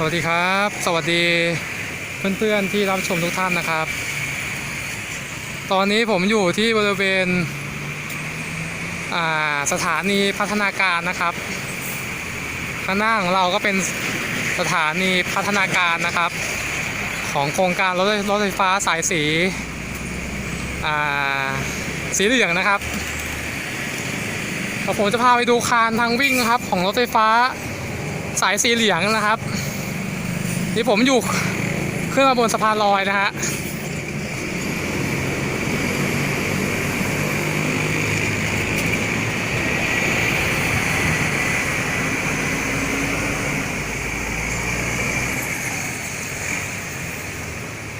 สวัสดีครับ สวัสดีเพื่อนๆที่รับชมทุกท่านนะครับ ตอนนี้ผมอยู่ที่บริเวณสถานีพัฒนาการนะครับ ข้างหน้าของเราก็เป็นสถานีพัฒนาการนะครับ ของโครงการรถไฟรถไฟฟ้าสายสีสีเหลืองนะครับผมจะพาไปดูคานทางวิ่งครับของรถไฟฟ้าสายสีเหลืองนะครับ นี่ผมอยู่ขึ้นมาบนสะพานลอยนะฮะ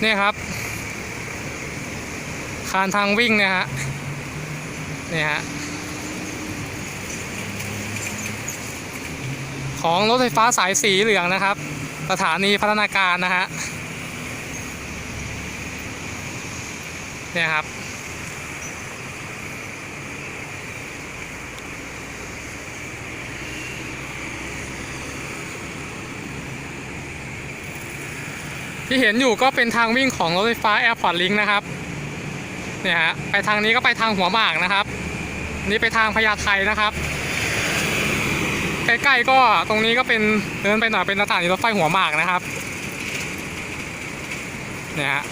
เนี่ยครับ คานทางวิ่งเนี่ยฮะเนี่ยฮะ ของรถไฟฟ้าสายสีเหลืองนะครับ สถานีพัฒนาการนะฮะเนี่ยครับ ที่เห็นอยู่ก็เป็นทางวิ่งของรถไฟฟ้า Airport Link นะครับเนี่ยฮะไปทางนี้ก็ไปทางหัวหมากนะครับ นี่ไปทางพญาไทนะครับ ใกล้ๆก็ตรงนี้ก็เป็นเดินไปหน่อยเป็นสถานีรถไฟหัวหมากนะครับเนี่ยฮะ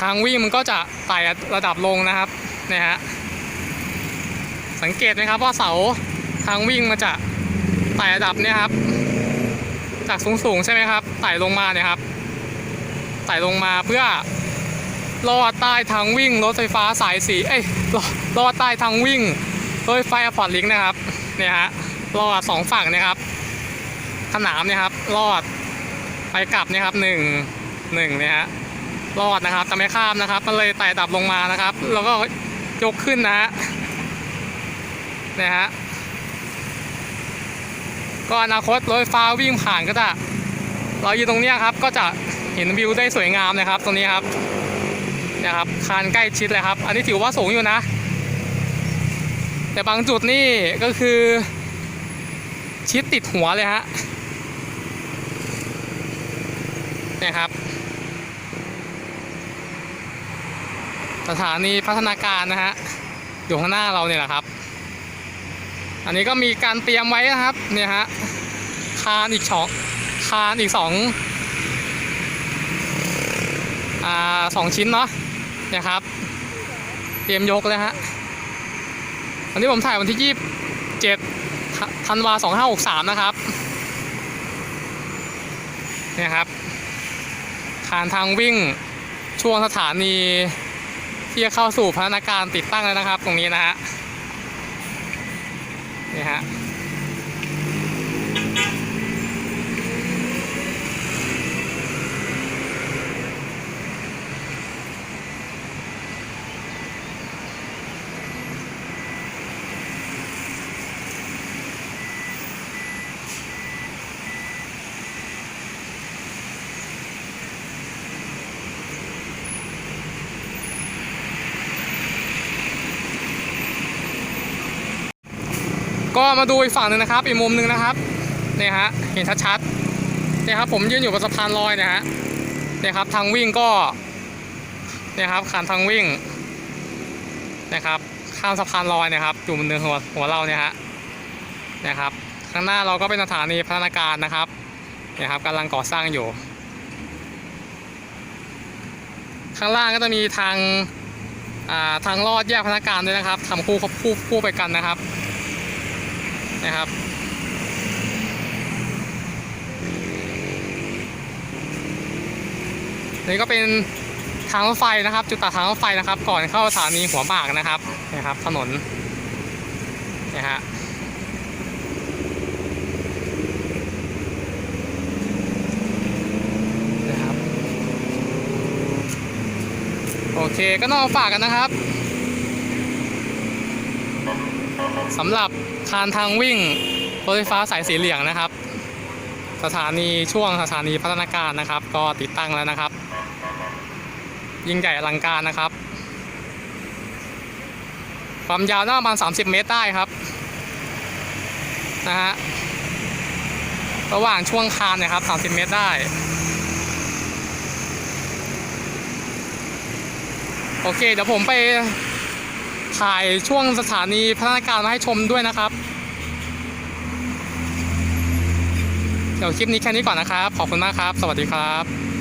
ทางวิ่งมันก็จะไต่ระดับลงนะครับเนี่ยฮะสังเกตไหมครับว่าเสาทางวิ่งมันจะไต่ระดับเนี่ยครับ จากสูงๆใช่ไหมครับไต่ลงมาเนี่ยครับไต่ลงมาเพื่อ ลอดใต้ทางวิ่งรถไฟฟ้าสายสีเอ้ยลอดใต้ทางวิ่งรถไฟฟ้าพอร์ตลิงนะครับเนี่ยฮะลอดสองฝั่งนะครับขนามเนี่ยครับลอดไปกลับเนี่ยครับหนึ่งหนึ่งเนี่ยฮะลอดนะครับแต่ไม่ข้ามนะครับมันเลยไต่ดับลงมานะครับ แล้วก็ยกขึ้นนะฮะเนะฮะก็อนาคตรถไฟฟ้าวิ่งผ่านก็จะเราอยู่ตรงเนี้ยครับก็จะเห็นวิวได้สวยงามนะครับ ตรงนี้ครับ นี่ยครับคานใกล้ชิดเลยครับ อันนี้ถือว่าสูงอยู่นะ แต่บางจุดนี่ก็คือ ชิดติดหัวเลยฮะเนี่ยครับ สถานีพัฒนาการนะฮะอยู่ข้างหน้าเราเนี่ยแหละครับ อันนี้ก็มีการเตรียมไว้นะครับเนี่ยฮะคานอีกสองคานอีกสองอ่าสองชิ้นเนาะ นี่ยครับ เตรียมยกเลยฮะอันนี้ผมถ่ายวันที่ยี่สิบเจ็ดธันวาสองห้าหกสามนะครับเนี่ยครับคานทางวิ่งช่วงสถานีที่จะเข้าสู่พัฒนาการติดตั้งแล้วนะครับ ตรงนี้นะฮะนี่ฮะ ก็มาดูอีกฝั่งหนึ่งนะครับ อีกมุมหนึ่งนะครับเนี่ยฮะเห็นชัดๆเนี่ยครับผมยืนอยู่บนสะพานลอยเนะฮะเนี่ยครับทางวิ่งก็เนี่ยครับขานทางวิ่งนะครับข้ามสะพานลอยเนะครับอยู่บนเนินหัวหัวเราเนี่ยฮะนะครับข้างหน้าเราก็เป็นสถานีพัฒนาการนะครับเนี่ยครับกำลังก่อสร้างอยู่ ข้างล่างก็จะมีทางอ่าทางลอดแยกพนักงานด้วยนะครับทำคู่คู่คู่ไปกันนะครับ นะครับ นี่ก็เป็นทางรถไฟนะครับ จุดตัดทางรถไฟนะครับ ก่อนเข้าสถานีหัวหมากนะครับนะครับ ถนนนี่ยฮะนะครับ โอเคก็นอกฝากกันนะครับ สำหรับคานทางวิ่งรถไฟฟ้าสายสีเหลืองนะครับ สถานีช่วงสถานีพัฒนาการนะครับ ก็ติดตั้งแล้วนะครับ ยิ่งใหญ่อลังการนะครับ ความยาวน่าประมาณ 30 เมตรได้ครับนะฮะระหว่างช่วงคานนะครับ 30 เมตรได้ โอเค เดี๋ยวผมไป ถ่ายช่วงสถานีพัฒนาการมาให้ชมด้วยนะครับ เดี๋ยวคลิปนี้แค่นี้ก่อนนะครับ ขอบคุณมากครับ สวัสดีครับ